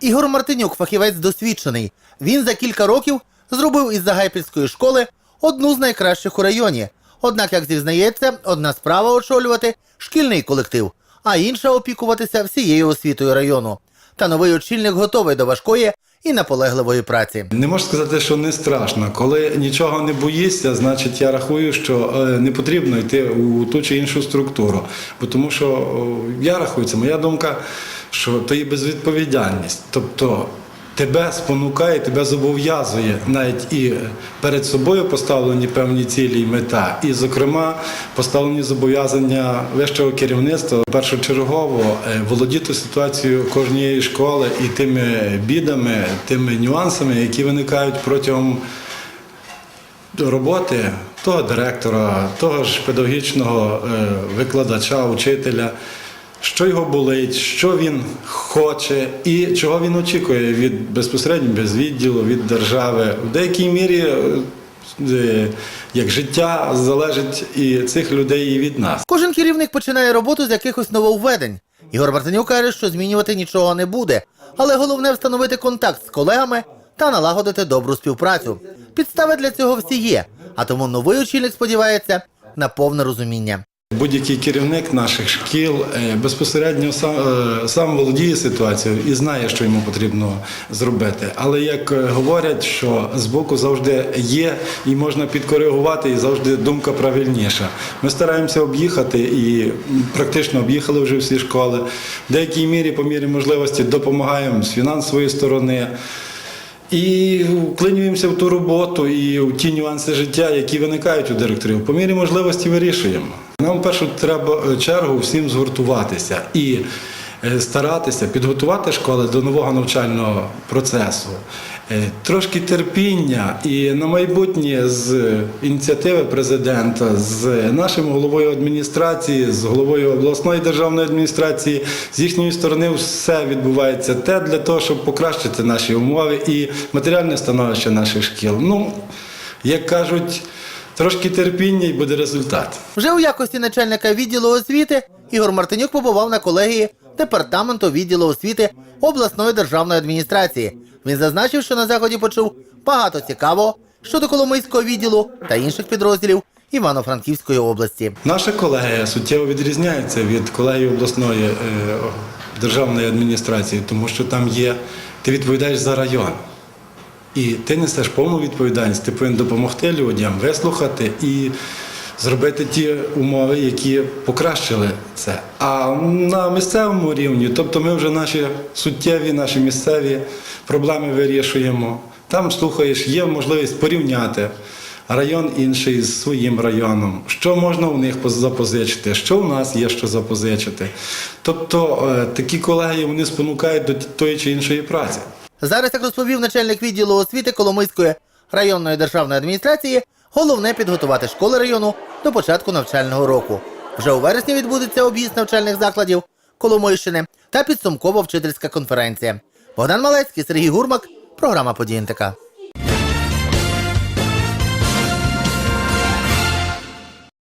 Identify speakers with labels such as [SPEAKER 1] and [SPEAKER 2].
[SPEAKER 1] Ігор Мартинюк, фахівець досвідчений. Він за кілька років зробив із Загайпільської школи одну з найкращих у районі. Однак, як зізнається, одна справа очолювати шкільний колектив, а інша опікуватися всією освітою району. Та новий очільник готовий до важкої і наполегливої праці.
[SPEAKER 2] Не можу сказати, що не страшно. Коли нічого не боїшся, значить я рахую, що е, не потрібно йти у ту чи іншу структуру. Бо тому що я рахую, це моя думка, що то є безвідповідальність. Тобто тебе спонукає, тебе зобов'язує навіть і перед собою поставлені певні цілі і мета, і, зокрема, поставлені зобов'язання вищого керівництва першочергово е, володіти ситуацією кожнієї школи і тими бідами, тими нюансами, які виникають протягом роботи того директора, того ж педагогічного е, викладача, учителя, що його болить, що він хоче і чого він очікує від безпосередньо без відділу, від держави. В деякій мірі, е, як життя, залежить і цих людей і від нас.
[SPEAKER 1] Кожен керівник починає роботу з якихось нововведень. Ігор Мартинюк каже, що змінювати нічого не буде, але головне встановити контакт з колегами та налагодити добру співпрацю. Підстави для цього всі є, а тому новий очільник сподівається на повне розуміння.
[SPEAKER 2] Будь-який керівник наших шкіл е, безпосередньо сам, е, сам володіє ситуацією і знає, що йому потрібно зробити. Але як е, говорять, що збоку завжди є і можна підкоригувати, і завжди думка правильніша. Ми стараємося об'їхати і практично об'їхали вже всі школи. В деякій мірі, по мірі можливості, допомагаємо з фінансової сторони. І вклинюємося в ту роботу і в ті нюанси життя, які виникають у директорів. По мірі можливості вирішуємо. Нам в першу треба е, чергу всім згуртуватися і е, старатися підготувати школи до нового навчального процесу. Е, Трошки терпіння і на майбутнє з ініціативи президента, з нашим головою адміністрації, з головою обласної державної адміністрації, з їхньої сторони все відбувається те для того, щоб покращити наші умови і матеріальне становище наших шкіл. Ну, як кажуть, трошки терпіння і буде результат.
[SPEAKER 1] Вже у якості начальника відділу освіти Ігор Мартинюк побував на колегії департаменту відділу освіти обласної державної адміністрації. Він зазначив, що на заході почув багато цікавого щодо Коломийського відділу та інших підрозділів Івано-Франківської області.
[SPEAKER 2] Наша колегія суттєво відрізняється від колегії обласної е, державної адміністрації, тому що там є, ти відповідаєш за район. І ти несеш повну відповідальність, ти повинен допомогти людям, вислухати і зробити ті умови, які покращили це. А на місцевому рівні, тобто ми вже наші суттєві, наші місцеві проблеми вирішуємо. Там слухаєш, є можливість порівняти район інший з своїм районом, що можна у них запозичити, що у нас є що запозичити. Тобто е, такі колегії вони спонукають до тої чи іншої праці.
[SPEAKER 1] Зараз, як розповів начальник відділу освіти Коломийської районної державної адміністрації, головне підготувати школи району до початку навчального року. Вже у вересні відбудеться об'їзд навчальних закладів Коломойщини та підсумкова вчительська конференція. Богдан Малецький, Сергій Гурмак, програма «Події НТК».